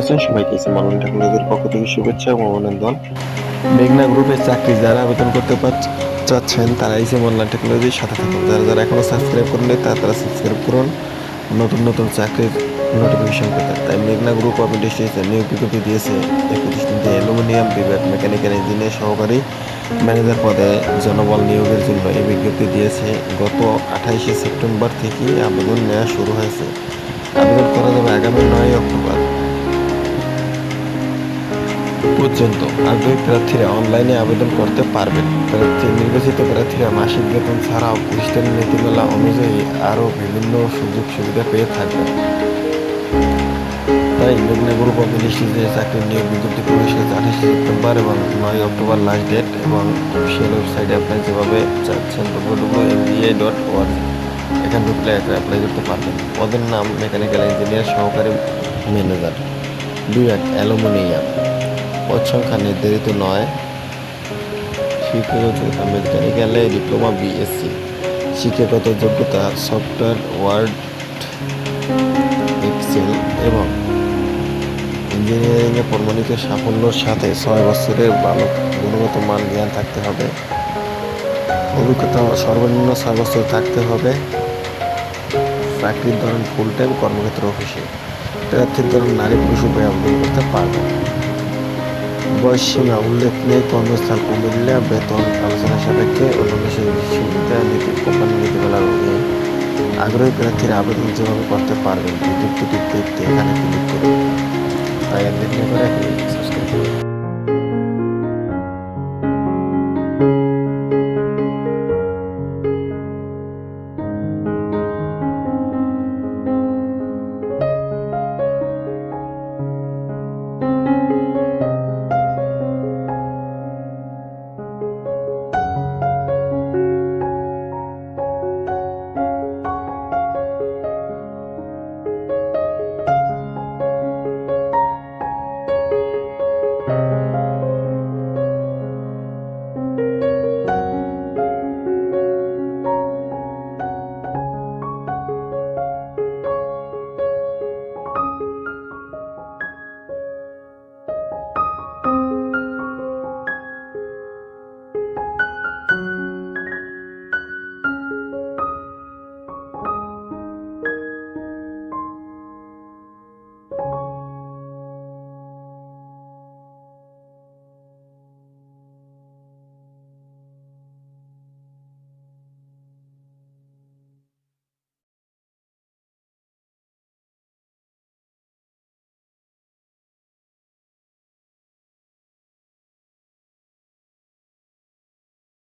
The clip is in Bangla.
আছেন? সবাইকে মানন টেকনোলজির পক্ষ থেকে শুভেচ্ছা এবং অভিনন্দন। মেঘনা গ্রুপের চাকরি যারা আবেদন করতে চাচ্ছেন, তারা এই সেম অনলাইন টেকনোলজির সাথে থাকুন। যারা যারা এখনও সাবস্ক্রাইব করেন তারা তারা সাবস্ক্রাইব করুন। নতুন নতুন চাকরির নোটিফিকেশন পেতে। তাই মেঘনা গ্রুপ অফ নিয়োগ বিজ্ঞপ্তি দিয়েছে প্রতিষ্ঠানটি অ্যালুমিনিয়াম বিভাগ মেকানিক্যাল ইঞ্জিনিয়ার সহকারী ম্যানেজার পদে জনবল নিয়োগের জন্য এই বিজ্ঞপ্তি দিয়েছে। গত আঠাইশে সেপ্টেম্বর থেকে আবেদন নেওয়া শুরু হয়েছে। আবেদন করা যাবে আগামী নয় প্রার্থীরা অনলাইনে আবেদন করতে পারবেন। প্রার্থী নির্বাচিত প্রার্থীরা মাসিক বেতন ছাড়াও প্রতিষ্ঠানের নীতিমালা অনুযায়ী আরও বিভিন্ন সুযোগ সুবিধা পেয়ে থাকবেন। তাই মেঘনা গ্রুপ অফ ইন্ডাস্ট্রিজে চাকরির নিয়োগ বিজ্ঞপ্তি প্রবেশ আঠাশে সেপ্টেম্বর এবং নয় অক্টোবর লাস্ট ডেট এবং অফিসিয়াল ওয়েবসাইটে আপনি যেভাবে চাচ্ছেন ডব্লিউ ডব্লিউ এমবিএ ডট ওয়ার্ড এখান ঢুকলে অ্যাপ্লাই করতে পারবেন। পদের নাম মেকানিক্যাল ইঞ্জিনিয়ার সহকারী ম্যানেজার দুই এক, অ্যালুমিনিয়াম। পদ নির্ধারিত নয়। শিক্ষাগত মেকানিক্যালে ডিপ্লোমা, বিএসসি, শিক্ষাগত যোগ্যতা, সফটওয়্যার, ওয়ার্ড, এক্সেল এবং ইঞ্জিনিয়ারিংয়ে প্রমাণিত সাফল্যের সাথে ছয় বছরের ভালো গুণগত মান জ্ঞান থাকতে হবে। অভিজ্ঞতা সর্বনিম্ন ছয় বছর থাকতে হবে। চাকরির ধরন ফুল টাইম কর্মক্ষেত্র অফিসে প্রার্থীর ধরন নারী পুরুষ উভয় আবেদন করতে পারবে বয়স সীমা উল্লেখ নেই কর্মস্থান কুমিল্লা, বেতন আলোচনা সাপেক্ষে অন্যান্য সুবিধা নীতি কোম্পানি নীতিমালা আগ্রহী প্রার্থীরা আবেদন যেভাবে করতে পারবেন। বিজ্ঞপ্তিটি দেখতে এখানে ক্লিক করুন। তাই দেরি করে